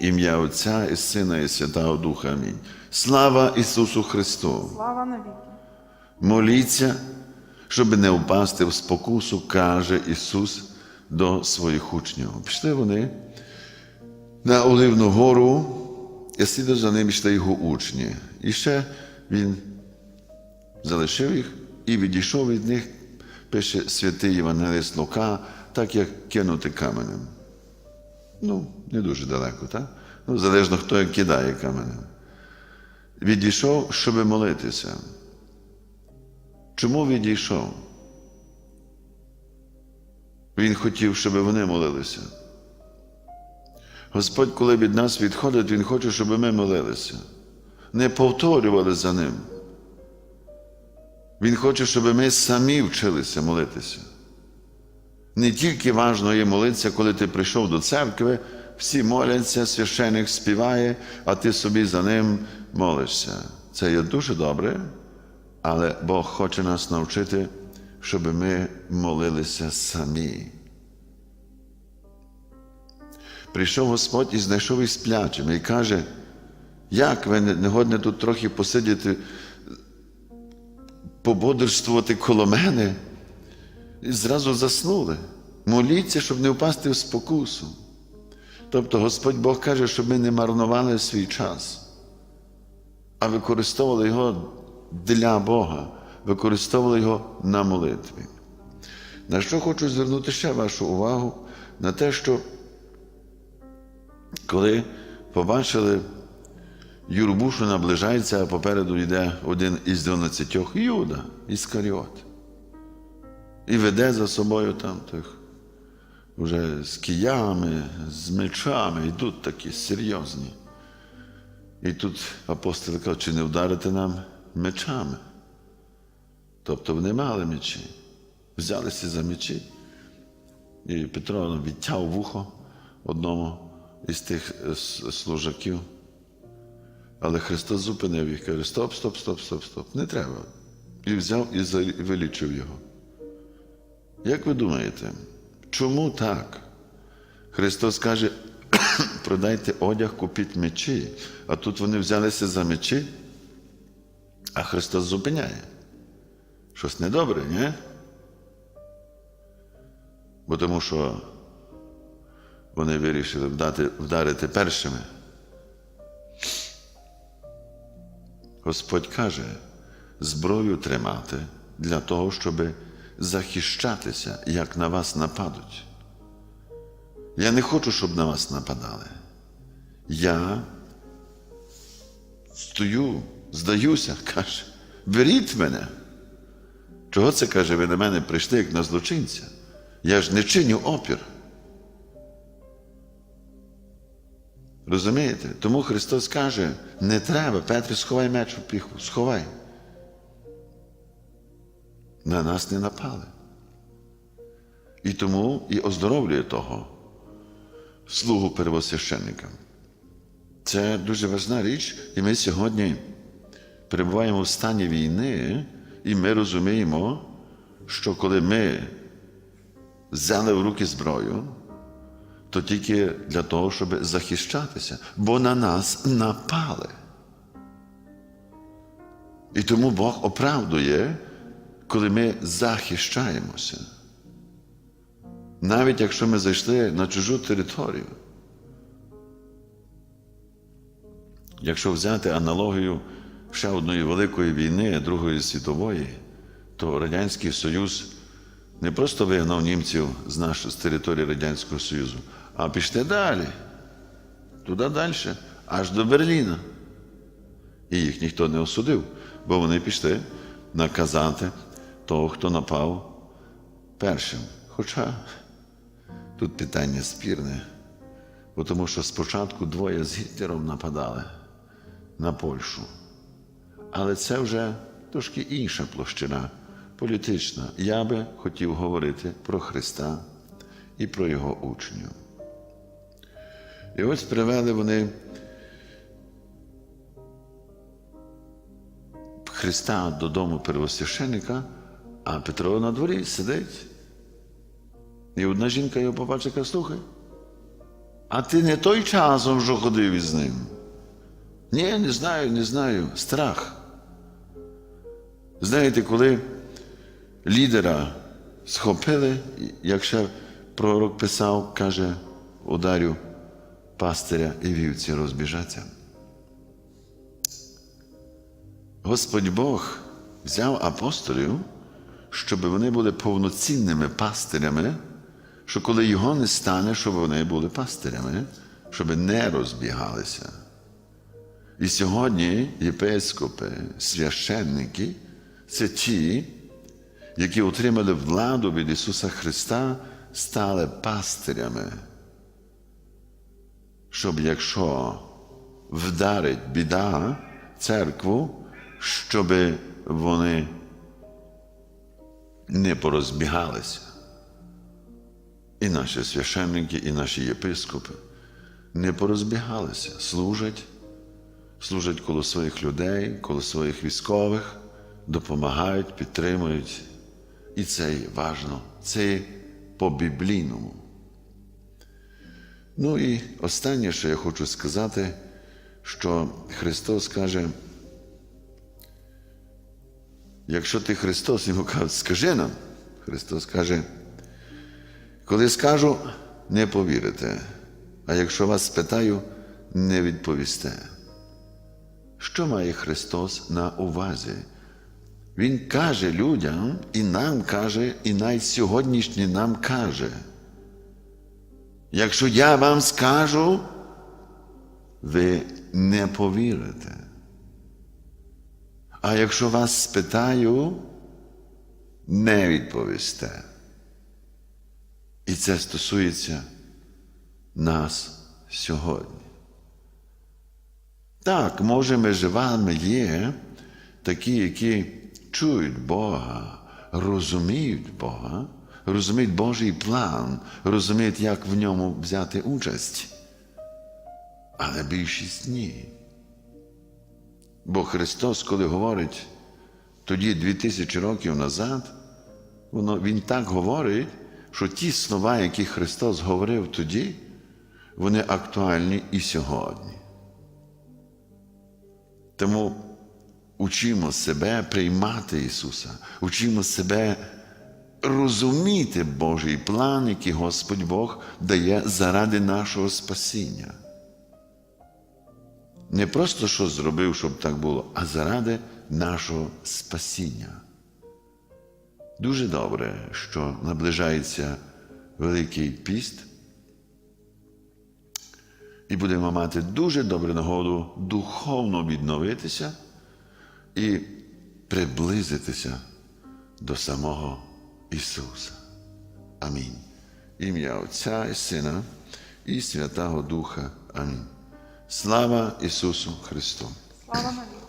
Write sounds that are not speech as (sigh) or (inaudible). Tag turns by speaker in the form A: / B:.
A: Ім'я Отця і Сина, і Святого Духа. Амінь. Слава Ісусу Христу!
B: Слава навіки.
A: Моліться, щоб не впасти в спокусу, каже Ісус до своїх учнів. Пішли вони на Оливну гору, і слідом за ним йшли його учні. І ще він залишив їх і відійшов від них, пише святий Євангелист Лука, так як кинути каменем. Ну, не дуже далеко, так? Ну, залежно, хто як кидає каменем. Відійшов, щоб молитися. Чому відійшов? Він хотів, щоб вони молилися. Господь, коли від нас відходить, Він хоче, щоб ми молилися, не повторювали за Ним. Він хоче, щоб ми самі вчилися молитися. Не тільки важно є молитися, коли ти прийшов до церкви, всі моляться, священик співає, а ти собі за ним молишся. Це є дуже добре, але Бог хоче нас навчити, щоб ми молилися самі. Прийшов Господь і знайшов їх сплячими і каже, як ви не годні тут трохи посидіти, пободрствувати коло мене? Зразу заснули. Моліться, щоб не впасти в спокусу. Тобто Господь Бог каже, щоб ми не марнували свій час, а використовували його для Бога, використовували його на молитві. На що хочу звернути ще вашу увагу? На те, що коли побачили юрбу, що наближається, а попереду йде один із дванадцятьох Юда, Іскаріот. І веде за собою там тих вже з киями, з мечами, йдуть такі серйозні. І тут апостоли кажуть, чи не вдарити нам мечами? Тобто вони мали мечі, взялися за мечі. І Петро відтяв вухо одному із тих е, служаків. Але Христос зупинив їх, каже: стоп, стоп, стоп, стоп, стоп, не треба. І взяв і вилічив його. Як ви думаєте, чому так? Христос каже, (coughs) продайте одяг, купіть мечі, а тут вони взялися за мечі, а Христос зупиняє. Щось недобре, ні? Бо тому що вони вирішили вдати, вдарити першими. Господь каже, зброю тримати для того, щоб захищатися, як на вас нападуть. Я не хочу, щоб на вас нападали. Я стою, здаюся, (laughs) каже, беріть мене. Чого це каже, ви на мене прийшли як на злочинця? Я ж не чиню опір. Розумієте? Тому Христос каже, не треба, Петре, сховай меч у піху, сховай. На нас не напали. І тому і оздоровлює того слугу первосвященника. Це дуже важна річ, і ми сьогодні перебуваємо в стані війни, і ми розуміємо, що коли ми взяли в руки зброю, то тільки для того, щоб захищатися, бо на нас напали. І тому Бог оправдує, коли ми захищаємося. Навіть якщо ми зайшли на чужу територію. Якщо взяти аналогію ще одної великої війни, Другої світової, то Радянський Союз не просто вигнав німців з нашої з території Радянського Союзу, а пішли далі, туди далі, аж до Берліна. І їх ніхто не осудив, бо вони пішли наказати того, хто напав першим. Хоча тут питання спірне, бо тому що спочатку двоє з Гітлером нападали на Польщу. Але це вже трошки інша площина політична. Я би хотів говорити про Христа і про Його учнів. І ось привели вони Христа додому первосвященика, а Петро на дворі сидить. І одна жінка його побачить, каже, слухай, А ти не той часом, що ходив із ним. Ні, не знаю, не знаю. Страх. Знаєте, коли лідера схопили, як ще пророк писав, каже, ударю пастиря і вівці розбіжаться. Господь Бог взяв апостолів, щоб вони були повноцінними пастирями, що коли його не стане, щоб вони були пастирями, щоб не розбігалися. І сьогодні єпископи, священники це ті, які отримали владу від Ісуса Христа, стали пастирями. Щоб якщо вдарить біда церкву, щоб вони не порозбігалися. І наші священники, і наші єпископи не порозбігалися, служать, служать коло своїх людей, коло своїх військових, допомагають, підтримують. І це є важно, це є по-біблійному. Ну і останнє, що я хочу сказати, що Христос каже, якщо ти Христос, йому кажуть, скажи нам, Христос каже, коли скажу, не повірите, а якщо вас спитаю, не відповісте. Що має Христос на увазі? Він каже людям, і нам каже, і навіть сьогоднішній нам каже. Якщо я вам скажу, ви не повірите. А якщо вас спитаю, не відповісте. І це стосується нас сьогодні. Так, може, між вами є такі, які чують Бога, розуміють Бога, розуміють Божий план, розуміють, як в ньому взяти участь. Але більшість ні. Бо Христос, коли говорить тоді, дві тисячі років назад, воно, Він так говорить, що ті слова, які Христос говорив тоді, вони актуальні і сьогодні. Тому учимо себе приймати Ісуса, учимо себе розуміти Божий план, який Господь Бог дає заради нашого спасіння. Не просто що зробив, щоб так було, а заради нашого спасіння. Дуже добре, що наближається Великий піст, і будемо мати дуже добру нагоду духовно відновитися і приблизитися до самого Ісуса. Амінь. Ім'я Отця і Сина і Святого Духа. Амінь. Слава Ісусу Христу!
B: Слава навіки.